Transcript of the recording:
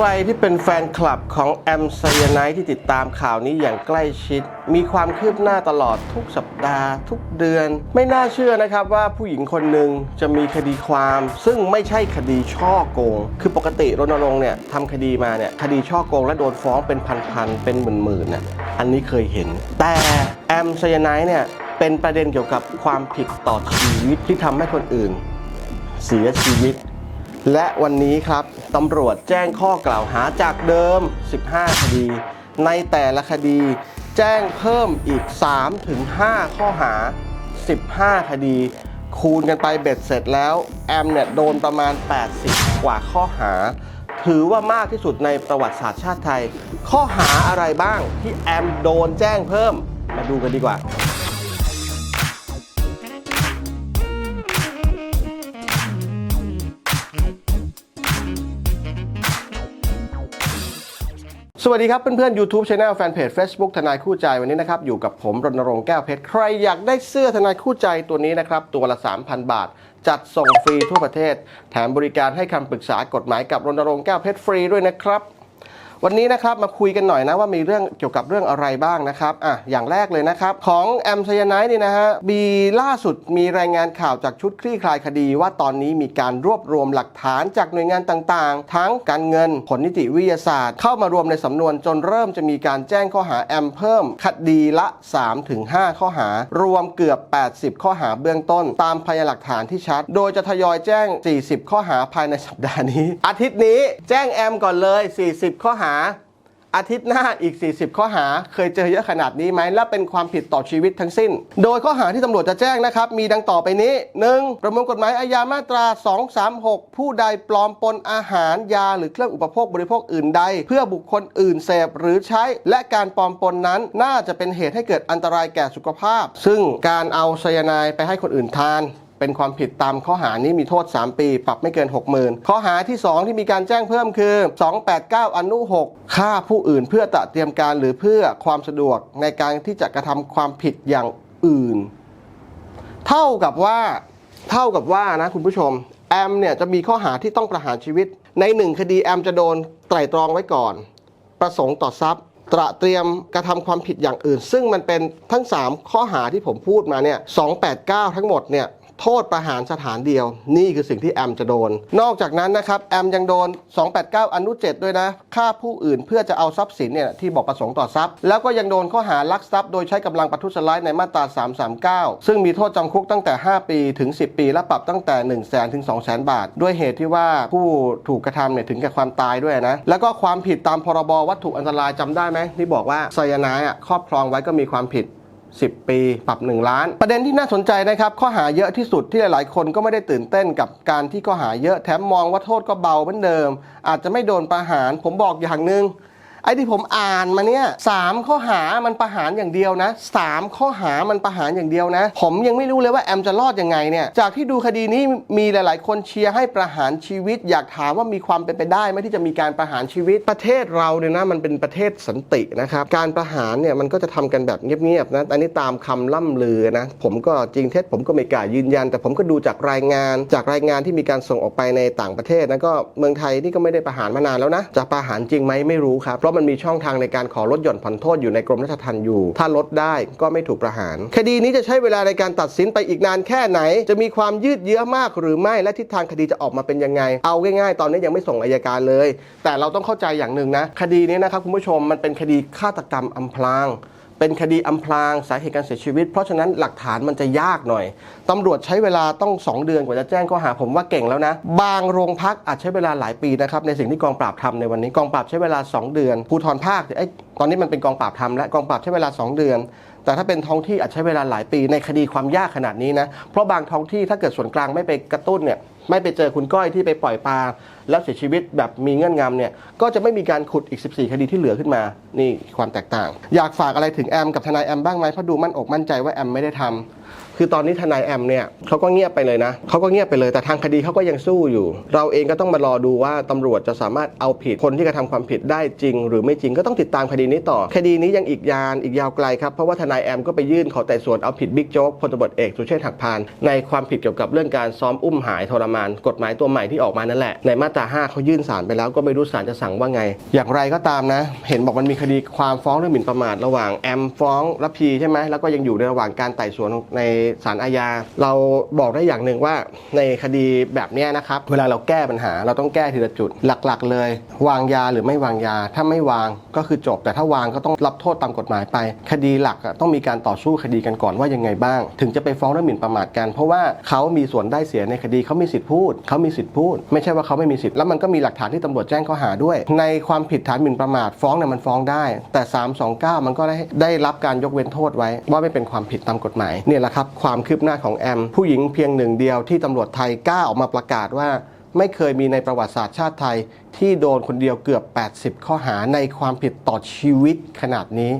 ใครที่เป็นแฟนคลับของแอมไซยาไนที่ติดตามข่าวนี้อย่างใกล้ชิด มีความคืบหน้าตลอดทุกสัปดาห์ ทุกเดือน ไม่น่าเชื่อนะครับว่าผู้หญิงคนหนึ่งจะมีคดีความ ซึ่งไม่ใช่คดีช่อโกง คือปกติรณรงค์เนี่ยทำคดีมาเนี่ยคดีช่อโกงและโดนฟ้องเป็นพันๆเป็นหมื่นๆน่ะอันนี้เคยเห็น แต่แอมไซยาไนเนี่ยเป็นประเด็นเกี่ยวกับความผิดต่อชีวิตที่ทำให้คนอื่น เสียชีวิต และวันนี้ครับตำรวจแจ้งข้อกล่าวหาจากเดิม 15 คดี ในแต่ละคดี แจ้งเพิ่มอีก 3-5 ข้อหา 15 คดี คูณกันไปเบ็ดเสร็จแล้ว แอมเนี่ยโดนประมาณ 80 กว่าข้อหา ถือว่ามากที่สุดในประวัติศาสตร์ชาติไทย ข้อหาอะไรบ้างที่แอมโดนแจ้งเพิ่ม มาดูกันดีกว่า วัสดีครับเพื่อนๆ YouTube Channel แฟนเพจ Facebook ทนายคู่ใจวันนี้นะครับอยู่กับผมรณรงค์แก้วเพชร ใครอยากได้เสื้อทนายคู่ใจตัวนี้นะครับ ตัวละ 3,000 บาท จัดส่งฟรีทั่วประเทศ แถมบริการให้คำปรึกษากฎหมายกับรณรงค์แก้วเพชรฟรีด้วยนะครับ วันนี้นะครับมาคุยกันหน่อยนะว่ามีเรื่องเกี่ยวกับเรื่องอะไรบ้างนะครับอะอย่างแรกเลยนะครับ ของแอมไซยาไนท์นี่นะฮะมีล่าสุดมีรายงานข่าวจากชุดคลี่คลายคดี ว่าตอนนี้มีการรวบรวมหลักฐานจากหน่วยงานต่างๆ ทั้งการเงินผลนิติวิทยาศาสตร์ เข้ามารวมในสำนวนจนเริ่มจะมีการแจ้งข้อหาแอมเพิ่มคดีละ 3-5 ข้อหา รวมเกือบ 80 ข้อหาเบื้องต้น ตามพยานหลักฐานที่ชัด โดยจะทยอยแจ้ง 40 ข้อหาภายในสัปดาห์นี้ อาทิตย์นี้แจ้งแอมก่อนเลย 40 ข้อหาอาทิตย์หน้าอีก 40 ข้อหา เคยเจอเยอะขนาดนี้ไหมและเป็นความผิดต่อชีวิตทั้งสิ้น โดยข้อหาที่ตำรวจจะแจ้งนะครับ มีดังต่อไปนี้ 1. ประมวลกฎหมายอาญามาตรา 236 ผู้ใดปลอมปนอาหารยาหรือเครื่องอุปโภคบริโภคอื่นใด เพื่อบุคคลอื่นเสพหรือใช้ และการปลอมปนนั้นน่าจะเป็นเหตุให้เกิดอันตรายแก่สุขภาพ ซึ่งการเอาไซยาไนด์ไปให้คนอื่นทาน เป็นความผิดตามข้อหานี้มีโทษ 3 ปี ปรับไม่เกิน 60,000 ข้อหาที่ 2 ที่มีการแจ้งเพิ่มคือ 289 อนุ 6 ฆ่าผู้อื่นเพื่อตะเตรียมการหรือเพื่อความสะดวกในการที่จะกระทำความผิดอย่างอื่น เท่ากับว่าเท่ากับว่านะคุณผู้ชมแอมเนี่ยจะมีข้อหาที่ต้องประหารชีวิต ในหนึ่งคดีแอมจะโดนไตร่ตรองไว้ก่อน ประสงค์ต่อทรัพย์ ตระเตรียมกระทำความผิดอย่างอื่น ซึ่งมันเป็นทั้ง 3 ข้อหาที่ผมพูดมาเนี่ย289 ทั้งหมดเนี่ย โทษประหารสถานเดียว นี่คือสิ่งที่แอมจะโดน นอกจากนั้นนะครับแอมยังโดน 289 อนุ 7 ด้วยนะฆ่าผู้อื่นเพื่อจะเอาทรัพย์สินเนี่ยที่บอกประสงค์ต่อทรัพย์ แล้วก็ยังโดนข้อหารักทรัพย์โดยใช้กำลังประทุษร้ายในมาตรา 339 ซึ่งมีโทษจำคุกตั้งแต่ 5 ปีถึง 10 ปี และปรับตั้งแต่ 1 0 0 0 0แสนถึง2 0 0 0 0 0บาท ด้วยเหตุที่ว่าผู้ถูกกระทำเนี่ยถึงแก่ความตายด้วยนะแล้วก็ความผิดตามพรบวัตถุอันตรายจำได้ไหมที่บอกว่าไซยาไนด์อะครอบครองไว้ก็มีความผิด 10 ปี ปรับ 1 ล้าน ประเด็นที่น่าสนใจนะครับ ข้อหาเยอะที่สุดที่หลาย ๆ คนก็ไม่ได้ตื่นเต้นกับการที่ข้อหาเยอะแถมมองว่าโทษก็เบาเหมือนเดิม อาจจะไม่โดนประหาร ผมบอกอย่างหนึ่ง ไอ้ที่ผมอ่านมาเนี่ยสามข้อหามันประหารอย่างเดียวนะสามข้อหามันประหารอย่างเดียวนะ ผมยังไม่รู้เลยว่าแอมจะรอดยังไงเนี่ยจากที่ดูคดีนี้มีหลาย ๆ คนเชียร์ให้ประหารชีวิต อยากถามว่ามีความเป็นไปได้ไหมที่จะมีการประหารชีวิตประเทศเราเนี่ยนะมันเป็นประเทศสันตินะครับการประหารเนี่ยมันก็จะทำกันแบบเงียบๆนะอันนี้ตามคำล่ำลือนะผมก็จริงเท็จผมก็ไม่กล้ายืนยัน แต่ผมก็ดูจากรายงาน จากรายงานที่มีการส่งออกไปในต่างประเทศนะก็เมืองไทยนี่ก็ไม่ได้ประหารมานานแล้วนะจะประหารจริงไหมไม่รู้ครับราะมันมีช่องทางในการขอลดหย่อนผ่อนโทษอยู่ในกรมราชทัณฑ์อยู่ ถ้าลดได้ก็ไม่ถูกประหาร คดีนี้จะใช้เวลาในการตัดสินไปอีกนานแค่ไหน จะมีความยืดเยื้อมากหรือไม่และทิศทางคดีจะออกมาเป็นยังไง เอาง่ายๆ ตอนนี้ยังไม่ส่งอายการเลย แต่เราต้องเข้าใจอย่างหนึ่งนะ คดีนี้นะครับคุณผู้ชมมันเป็นคดีฆาตกรรมอำพราง เป็นคดีอำพรางสาเหตุการเสียชีวิต เพราะฉะนั้นหลักฐานมันจะยากหน่อยตำรวจใช้เวลาต้อง 2 เดือนกว่าจะแจ้งข้อหาผมว่าเก่งแล้วนะ บางโรงพักอาจใช้เวลาหลายปีนะครับในสิ่งที่กองปราบทำในวันนี้กองปราบใช้เวลา 2 เดือนภูธรภาคเอ้ตอนนี้มันเป็นกองปราบทำและกองปราบใช้เวลา 2 เดือน แต่ถ้าเป็นท้องที่อาจใช้เวลาหลายปีในคดีความยากขนาดนี้นะเพราะบางท้องที่ถ้าเกิดส่วนกลางไม่ไปกระตุ้นเนี่ย ไม่ไปเจอคุณก้อยที่ไปปล่อยปลาแล้วเสียชีวิตแบบมีเงื่อนงำเนี่ยก็จะไม่มีการขุดอีก 14 คดีที่เหลือขึ้นมา นี่ความแตกต่าง อยากฝากอะไรถึงแอมกับทนายแอมบ้างไหมเพราะดูมั่นอกมั่นใจว่าแอมไม่ได้ทำ คือตอนนี้ทนายแอมเนี่ยเขาก็เงียบไปเลยนะเขาก็เงียบไปเลยแต่ทางคดีเขาก็ยังสู้อยู่ เราเองก็ต้องมารอดูว่าตำรวจจะสามารถเอาผิดคนที่กระทำความผิดได้จริง หรือไม่จริงก็ต้องติดตามคดีนี้ต่อ คดีนี้ยังอีกยานอีกยาวไกลครับเพราะว่าทนายแอมก็ไปยื่นขอไต่สวนเอาผิดบิ๊กโจ๊กพลตำรวจเอกสุเชษฐ์หักพานในความผิดเกี่ยวกับเรื่องการซ้อมอุ้มหายทรมาณกฎหมายตัวใหม่ที่ออกมานั่นแหละในมาตรา5เขายื่นศาลไปแล้วก็ไม่รู้ศาลจะสั่งว่าไง อย่างไรก็ตามนะ เห็นบอกมันมีคดีความฟ้องเรื่องหมิ่นประมาทระหว่างแอมฟ้องรับพีใช่ไหมแล้วก็ยังอยู่ในระหว่างการไต่สวนในศาลอาญา เราบอกได้อย่างหนึ่งว่าในคดีแบบนี้นะครับเวลาเราแก้ปัญหาเราต้องแก้ทีละจุดหลักๆ เลย วางยาหรือไม่วางยา ถ้าไม่วางก็คือจบ แต่ถ้าวางก็ต้องรับโทษตามกฎหมายไป คดีหลักอะต้องมีการต่อสู้คดีกันก่อนว่ายังไงบ้าง ถึงจะไปฟ้องเรื่องหมิ่นประมาทกัน เพราะว่าเขามีส่วนได้เสียในคดีเขามีสิทธิ์พูดเขามีสิทธิ์พูด ไม่ใช่ว่าเขาไม่มีสิทธิ์แล้วมันก็มีหลักฐานที่ตำรวจแจ้งข้อหาด้วย ในความผิดฐานหมิ่นประมาทฟ้องเนี่ยมันฟ้องได้ แต่ 329 มันก็ได้ได้รับการยกเว้นโทษไว้ ว่าไม่เป็นความผิดตามกฎหมายเนี่ยแหละครับความคืบหน้าของแอม ผู้หญิงเพียงหนึ่งเดียวที่ตำรวจไทยกล้าออกมาประกาศว่า ไม่เคยมีในประวัติศาสตร์ชาติไทย ที่โดนคนเดียวเกือบ 80 ข้อหาในความผิดต่อชีวิตขนาดนี้